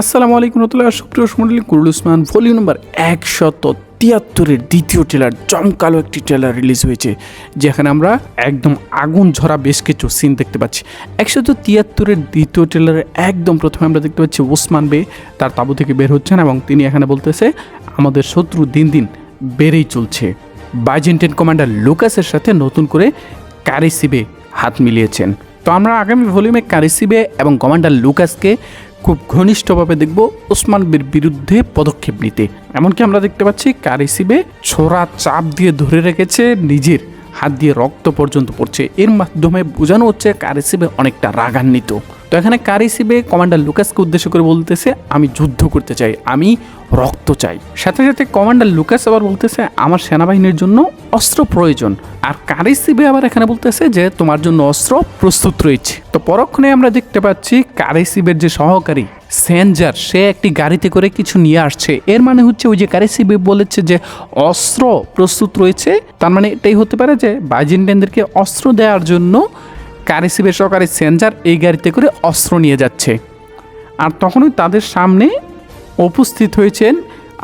আসসালামু আলাইকুম রহমতুল্লাহ, সুপ্রিয় মন্ডলী কুরুল উসমান ভলিউম নাম্বার একশত তিয়াত্তরের দ্বিতীয় ট্রেলার জমকালো একটি ট্রেলার রিলিজ হয়েছে, যেখানে আমরা একদম আগুন ঝরা বেশ কিছু সিন দেখতে পাচ্ছি। একশত তিয়াত্তরের দ্বিতীয় ট্রেলারে একদম প্রথমে আমরা দেখতে পাচ্ছি ওসমান বে, তার তাবু থেকে বের হচ্ছেন এবং তিনি এখানে বলতেছে, আমাদের শত্রু দিন দিন বেড়েই চলছে। বাইজেন্টেন কমান্ডার লুকাসের সাথে নতুন করে কারিসিবে হাত মিলিয়েছেন। তো আমরা আগামী ভলিউমে কারিসিবে এবং কমান্ডার লুকাসকে খুব ঘনিষ্ঠভাবে দেখব ওসমান বির বিরুদ্ধে পদক্ষেপ নিতে। এমনকি আমরা দেখতে পাচ্ছি কারিসিবে ছোড়া চাপ দিয়ে ধরে রেখেছে নিজের। হাত দিয়ে রক্ত পর্যন্ত পড়ছে। এর মাধ্যমে বোঝানো হচ্ছে কারিসিবে অনেকটা রাগান্বিত। তো এখানে কারিসিবে কমান্ডার লুকাসকে উদ্দেশ্য করে বলতেছে, আমি যুদ্ধ করতে চাই, আমি রক্ত চাই। সাথে সাথে কমান্ডার লুকাস আবার বলতেছে, আমার সেনাবাহিনীর জন্য অস্ত্র প্রয়োজন। আর কারিসিবে আবার এখানে বলতেছে যে, তোমার জন্য অস্ত্র প্রস্তুত রয়েছে। তো পরক্ষণে আমরা দেখতে পাচ্ছি কারিসিবের যে সহকারী সেনজার সে একটি গাড়িতে করে কিছু নিয়ে আসছে। এর মানে হচ্ছে ওই যে কারিসিবে বলেছে যে, অস্ত্র প্রস্তুত রয়েছে। তার মানে এটাই হতে পারে যে বাইজেন্টাইনদেরকে অস্ত্র দেওয়ার জন্য কারিসিবের সহকারী সেনজার এই গাড়িতে করে অস্ত্র নিয়ে যাচ্ছে। আর তখনই তাদের সামনে উপস্থিত হয়েছেন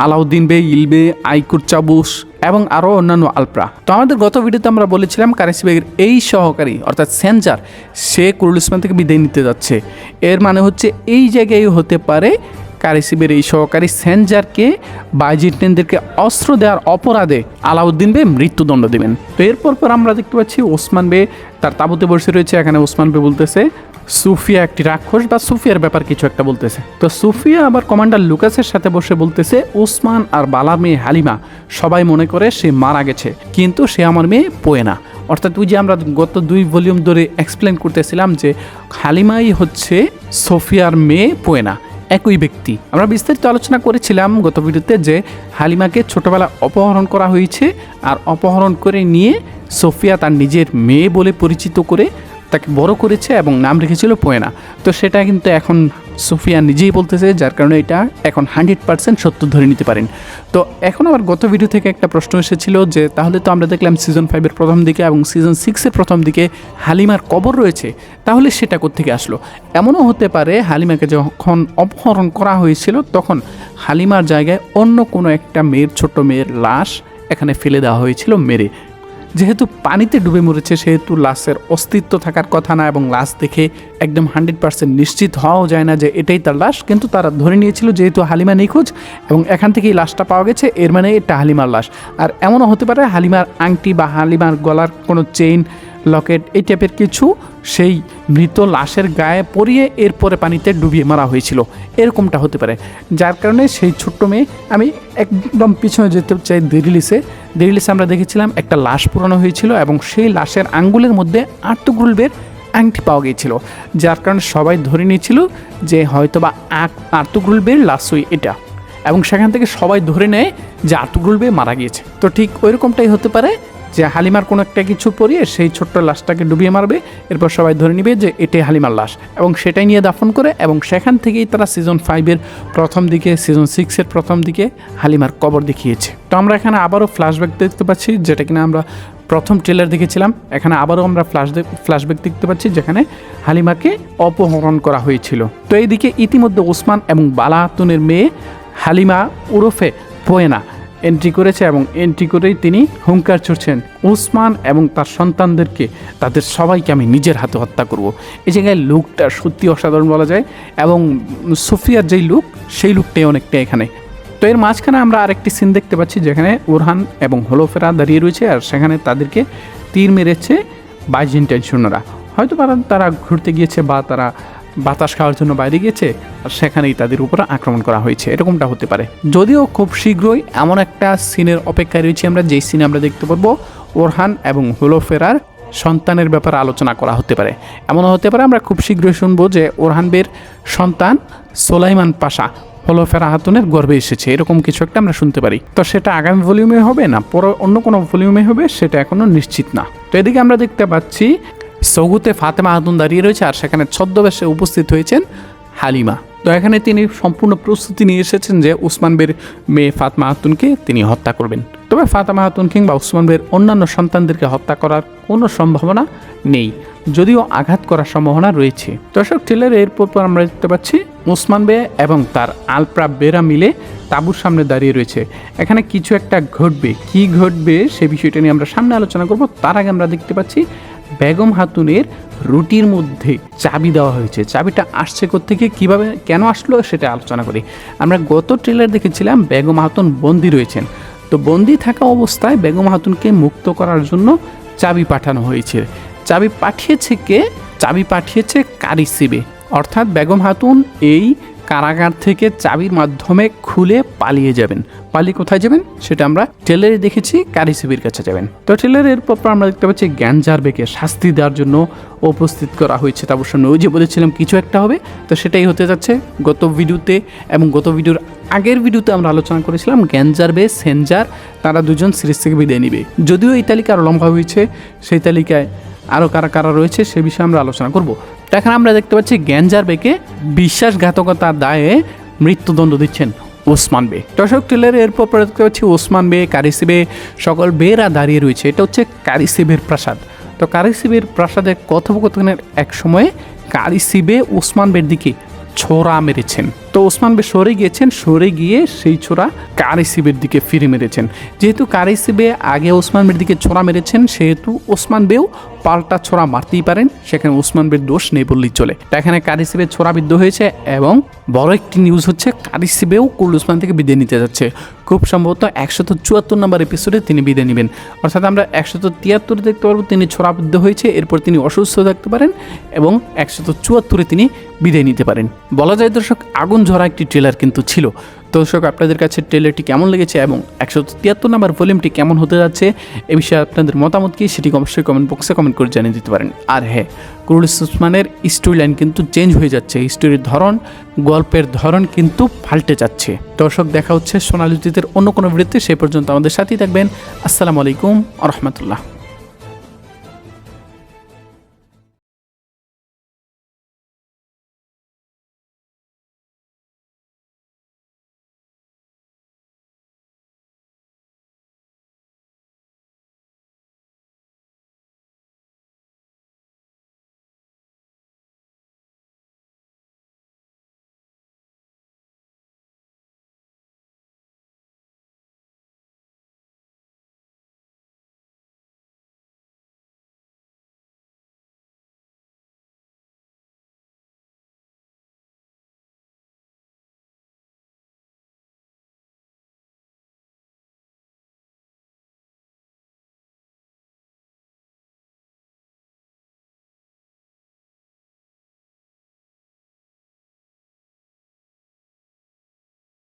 আলাউদ্দিন বে ইলবে আইকুর চাবুস এবং আরও অন্যান্য আলপ্রা। তো আমাদের গত ভিডিওতে আমরা বলেছিলাম কারেসিবেগের এই সহকারী, অর্থাৎ সেন্সার সে কুরুল ইসলাম থেকে বিদায় নিতে যাচ্ছে। এর মানে হচ্ছে এই জায়গায় হতে পারে কারিসিবের এই সহকারী সেনজারকে বাইজিটেনদেরকে অস্ত্র দেওয়ার অপরাধে আলাউদ্দিন বে মৃত্যুদণ্ড দেবেন। তো এরপর পর আমরা দেখতে পাচ্ছি ওসমান বে তার তাবুতে বসে রয়েছে। এখানে ওসমান বে বলতেছে, সুফিয়া একটি রাক্ষস বা সুফিয়ার ব্যাপার কিছু একটা বলতেছে। তো সুফিয়া আবার কমান্ডার লুকাসের সাথে বসে বলতেছে, ওসমান আর বালা মেয়ে হালিমা, সবাই মনে করে সে মারা গেছে, কিন্তু সে আমার মেয়ে পোয়েনা অর্থাৎ ওই যে আমরা গত দুই ভলিউম ধরে এক্সপ্লেন করতেছিলাম যে হালিমাই হচ্ছে সোফিয়ার মেয়ে পোয়েনা একই ব্যক্তি। আমরা বিস্তারিত আলোচনা করেছিলাম গত ভিডিওতে যে হালিমাকে ছোটবেলা অপহরণ করা হয়েছে আর অপহরণ করে নিয়ে সোফিয়া তার নিজের মেয়ে বলে পরিচিত করে তাকে বড় করেছে এবং নাম রেখেছিল পোয়েনা। তো সেটা কিন্তু এখন সোফিয়া নিজেই বলতেছে, যার কারণে এটা এখন হান্ড্রেড পার্সেন্ট সত্য ধরে নিতে পারেন। তো এখন আবার গত ভিডিও থেকে একটা প্রশ্ন এসেছিল যে, তাহলে তো আমরা দেখলাম সিজন ফাইভের প্রথম দিকে এবং সিজন সিক্সের প্রথম দিকে হালিমার কবর রয়েছে, তাহলে সেটা কোত্থেকে আসলো? এমনও হতে পারে হালিমাকে যখন অপহরণ করা হয়েছিল, তখন হালিমার জায়গায় অন্য কোনো একটা মেয়ের ছোট মেয়ের লাশ এখানে ফেলে দেওয়া হয়েছিল মেরে। যেহেতু পানিতে ডুবে মরেছে, সেহেতু লাশের অস্তিত্ব থাকার কথা না এবং লাশ দেখে একদম হান্ড্রেড পার্সেন্ট নিশ্চিত হওয়াও যায় না যে এটাই তার লাশ। কিন্তু তারা ধরে নিয়েছিল যেহেতু হালিমা নিখোঁজ এবং এখান থেকেই লাশটা পাওয়া গেছে, এর মানে এটা হালিমার লাশ। আর এমনও হতে পারে হালিমার আংটি বা হালিমার গলার কোনো চেইন লকেট এই টাইপের কিছু সেই মৃত লাশের গায়ে পরিয়ে এরপরে পানিতে ডুবিয়ে মারা হয়েছিল। এরকমটা হতে পারে। যার কারণে সেই ছোট্ট মেয়ে, আমি একদম পিছনে যেতে চাই দেরিলিসে। দেরিলিসে আমরা দেখেছিলাম একটা লাশ পুরানো হয়েছিল এবং সেই লাশের আঙ্গুলের মধ্যে আর্তগ্রুলবের আংটি পাওয়া গিয়েছিল। যার কারণে সবাই ধরে নিয়েছিল যে হয়তোবা আর্তগ্রুলবের লাশই এটা। এবং সেখান থেকে সবাই ধরে নেয় যে আর্তগ্রুলবে মারা গিয়েছে। তো ঠিক ওইরকমটাই হতে পারে। যে হালিমার কোনো একটা কিছু পরিয়ে সেই ছোট্ট লাশটাকে ডুবিয়ে মারবে। এরপর সবাই ধরে নিবে যে এটাই হালিমার লাশ এবং সেটাই নিয়ে দাফন করে এবং সেখান থেকেই তারা সিজন ফাইভের প্রথম দিকে সিজন সিক্সের প্রথম দিকে হালিমার কবর দেখিয়েছে। তো আমরা এখানে আবারও ফ্ল্যাশব্যাক দেখতে পাচ্ছি, যেটা কিনা আমরা প্রথম ট্রেলার দেখেছিলাম। এখানে আবারও আমরা ফ্ল্যাশ ফ্ল্যাশব্যাক দেখতে পাচ্ছি যেখানে হালিমাকে অপহরণ করা হয়েছিল। তো এইদিকে ইতিমধ্যে ওসমান এবং বালাতুনের মেয়ে হালিমা উরফে পোয়েনা এন্ট্রি করেছে এবং এন্ট্রি করেই তিনি হুঙ্কার ছুটছেন উসমান এবং তার সন্তানদেরকে। তাদের সবাইকে আমি নিজের হাতে হত্যা করব। এই জায়গায় লুকটা সত্যি অসাধারণ বলা যায় এবং সুফিয়ার যেই লুক, সেই লুকটাই অনেকটা এখানে। তো এর মাঝখানে আমরা আরেকটি সিন দেখতে পাচ্ছি যেখানে ওরহান এবং হোলোফেরা দাঁড়িয়ে রয়েছে আর সেখানে তাদেরকে তীর মেরেছে বাইজেন্টাইন সৈন্যরা হয়তো তারা ঘুরতে গিয়েছে বা তারা বাতাস খাওয়ার জন্য বাইরে গিয়েছে আর সেখানেই তাদের উপর আক্রমণ করা হয়েছে। এরকমটা হতে পারে। যদিও খুব শীঘ্রই এমন একটা সিনের অপেক্ষায় রয়েছি আমরা, যেই সিনে আমরা দেখতে পারব, ওরহান এবং হোলোফেরার সন্তানের ব্যাপারে আলোচনা করা হতে পারে। এমনও হতে পারে আমরা খুব শীঘ্রই শুনব যে ওরহান বের সন্তান সোলাইমান পাশা হলোফেরা হাতুনের গর্বে এসেছে। এরকম কিছু একটা আমরা শুনতে পারি। তো সেটা আগামী ভলিউমে হবে না? পরে অন্য কোনো ভলিউমে হবে? সেটা এখনও নিশ্চিত না। তো এদিকে আমরা দেখতে পাচ্ছি সৌগুতে ফাতেমা হাতুন দাঁড়িয়ে রয়েছে আর সেখানে ছদ্মবেশে উপস্থিত হয়েছেন হালিমা। তো এখানে তিনি সম্পূর্ণ প্রস্তুতি নিয়ে এসেছেন যে উসমান বের মেয়ে ফাতেমা হাতুনকে তিনি হত্যা করবেন। তবে ফাতেমা হাতুন কিংবা উসমান বের অন্যান্য সন্তানদেরকে হত্যা করার কোনো সম্ভাবনা নেই, যদিও আঘাত করার সম্ভাবনা রয়েছে। দর্শক ট্রেলারে এরপর পর আমরা দেখতে পাচ্ছি ওসমান বে এবং তার আলপ্রা বেরা মিলে তাঁবুর সামনে দাঁড়িয়ে রয়েছে। এখানে কিছু একটা ঘটবে। কি ঘটবে সে বিষয়টা নিয়ে আমরা সামনে আলোচনা করব। তার আগে আমরা দেখতে পাচ্ছি বেগম হাতুনের রুটির মধ্যে চাবি দেওয়া হয়েছে। চাবিটা আসছে থেকে কীভাবে, কেন আসলো সেটা আলোচনা করি। আমরা গত ট্রেলার দেখেছিলাম বেগম হাতুন বন্দি রয়েছেন। তো বন্দি থাকা অবস্থায় বেগম হাতুনকে মুক্ত করার জন্য চাবি পাঠানো হয়েছে। চাবি পাঠিয়েছে কে? চাবি পাঠিয়েছে কারিসিবে। অর্থাৎ বেগম হাতুন এই কারাগার থেকে চাবির মাধ্যমে খুলে পালিয়ে যাবেন। পালিয়ে কোথায় যাবেন? সেটা আমরা টেলারে দেখেছি কারিসিবির কাছে যাবেন। তো টেলারের পর আমরা দেখতে পাচ্ছি জ্ঞানজারবেকে শাস্তি দেওয়ার জন্য উপস্থিত করা হয়েছে। সামনে ওই যে বলেছিলাম, কিছু একটা হবে। তো সেটাই হতে যাচ্ছে। গত ভিডিওতে এবং গত ভিডিওর আগের ভিডিওতে আমরা আলোচনা করেছিলাম জ্ঞানজারবে সেনজার তারা দুজন সিরিজ থেকে বিদায় নিবে। যদিও এই তালিকা আরও লম্বা হয়েছে, সেই তালিকায় আরও কারা কারা রয়েছে, সে বিষয়ে আমরা আলোচনা করব। এখানে আমরা দেখতে পাচ্ছি গ্যাঞ্জার বেকে বিশ্বাসঘাতকতার দায়ে মৃত্যুদণ্ড দিচ্ছেন ওসমান বে। দর্শক টেলার এরপর পরে দেখতে পাচ্ছি ওসমান বে, কারিসিবে সকল বেরা দাঁড়িয়ে রয়েছে। এটা হচ্ছে কারিসিবের প্রাসাদ। তো কারিসিবের প্রাসাদে কথোপকথনের এক সময়ে কারিসিবে ওসমান বের দিকে ছোড়া মেরেছেন। তো ওসমান বে সরে গিয়েছেন, সরে গিয়ে সেই ছোড়া কারিসিবের দিকে ফিরে মেরেছেন। যেহেতু কারিসিবে আগে ওসমান বের দিকে ছোড়া মেরেছেন, সেহেতু ওসমান বেও পাল্টা ছোড়া মারতেই পারেন, সেখানে ওসমান বের দোষ নেই বললেই চলে। এখানে কারিসিবে ছোড়াবিদ্ধ হয়েছে এবং বড় একটি নিউজ হচ্ছে, কারিসিবেও কুল উসমান থেকে বিদায় নিতে যাচ্ছে। খুব সম্ভবত একশত চুয়াত্তর নম্বর এপিসোডে তিনি বিদায় নেবেন। অর্থাৎ আমরা একশত তিয়াত্তরে দেখতে পারব তিনি ছোড়াবিদ্ধ হয়েছে, এরপর তিনি অসুস্থ থাকতে পারেন এবং একশত চুয়াত্তরে তিনি বিদায় নিতে পারেন। বলা যায় দর্শক, আগুন ঝরা একটি ট্রেলার কিন্তু ছিল। দর্শক, আপনাদের কাছে ট্রেলারটি কেমন লেগেছে এবং একশো তিয়াত্তর নাম্বার ভলিউমটি কেমন হতে যাচ্ছে, এ বিষয়ে আপনাদের মতামত কি সেটি অবশ্যই কমেন্ট বক্সে কমেন্ট করে জানিয়ে দিতে পারেন। আর হ্যাঁ কুরুল উসমানের স্টোরি লাইন কিন্তু চেঞ্জ হয়ে যাচ্ছে। স্টোরির ধরন, গল্পের ধরন কিন্তু পাল্টে যাচ্ছে। দর্শক, দেখা হচ্ছে সোনালী অতীতের অন্য কোনো ভিডিওতে সে পর্যন্ত আমাদের সাথেই থাকবেন। আসসালামু আলাইকুম আ রহমতুল্লাহ।